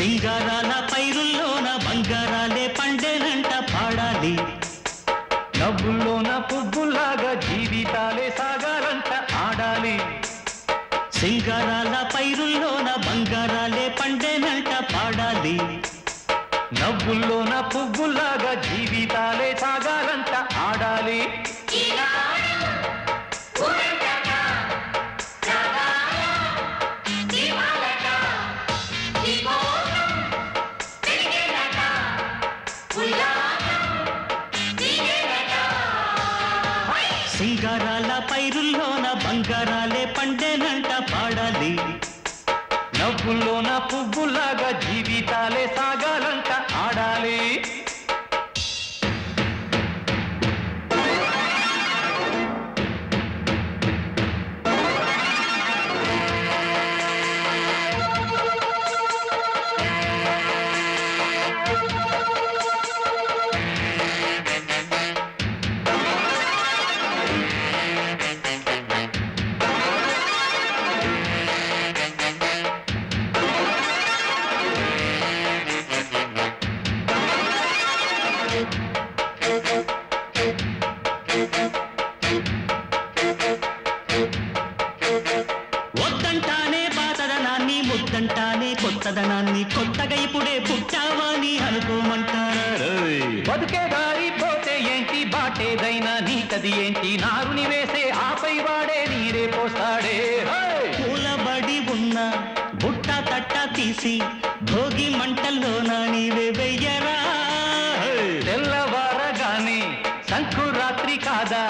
సింగారాల పైరుల్లోన బంగారాలే పండేనంట పాడాలి. డబ్బుల్లోన పువ్వులాగా జీవితాలే సాగాలంట ఆడాలి. సింగారాల పైరుల్లోన బంగారాలే పండేనంట పాడాలి. నవ్వుల్లోన పువ్వులాగా జీవితాలే సింగారాల పైరుల్లోన బంగారాలే పండేనంట పాడాలి. నవ్వుల్లోన పువ్వు వద్దంటానే పాతదనాన్ని ముద్దంటానే కొత్తదనాన్ని కొత్తగా ఇప్పుడే పుట్టావని అనుకోమంటారా? బతుకే దారి పోతే ఏంటి? బాటేదైనా నీకది ఏంటి? నారుని వేసే ఆపై వాడే నీరే పోస్తాడే! పూలబడి ఉన్న బుట్ట తట్ట తీసి భోగి మంటల్లోన నీవే వెయ్యరా? తెల్లవారగానే సంకురాత్రి కాదా?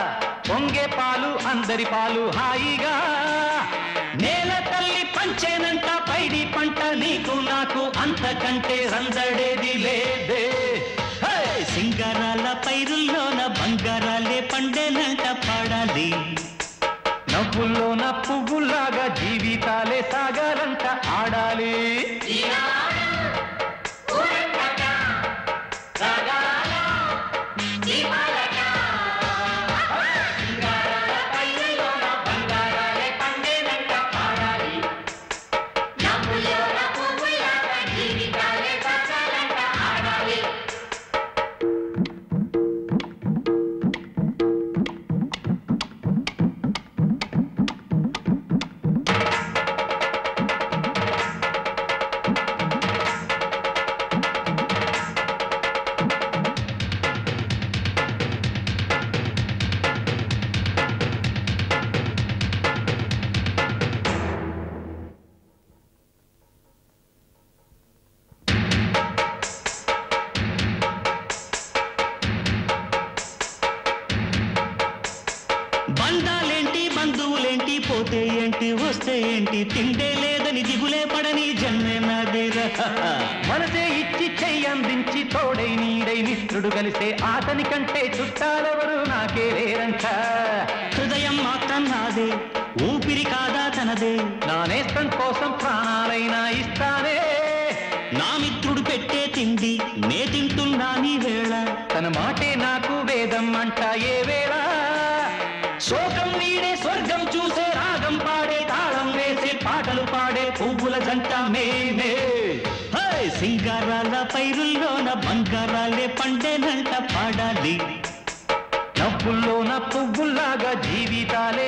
పొంగే పాలు అందరి పాలు నేల తల్లి పంచేనంట పైడి పంట నీకు నాకు అంతకంటే రంజడేది లేదే. పోతే ఏంటి వస్తే ఏంటి తింటే లేదని దిగులే పడని జన్మే నాదేరా మనసే ఇచ్చి చెయ్యందించి తోడై నీడై మిత్రుడు కలిసే అతని కంటే చుట్టాలెవరు నాకే లేరంట. హృదయం మాత్రం నాదే ఊపిరి కాదా తనదే. నా నేస్తం కోసం ప్రాణాలైనా ఇస్తానే నా మిత్రుడు పెట్టే తిండి నే తింటున్నా నీ వేళ. తన మాటే నాకు వేదం అంట ఏ వేళ కళ్ళల్లోన బంగారాలే పండేనంట పాడాలి. నవ్వుల్లోన పువ్వుల్లాగా జీవితాలే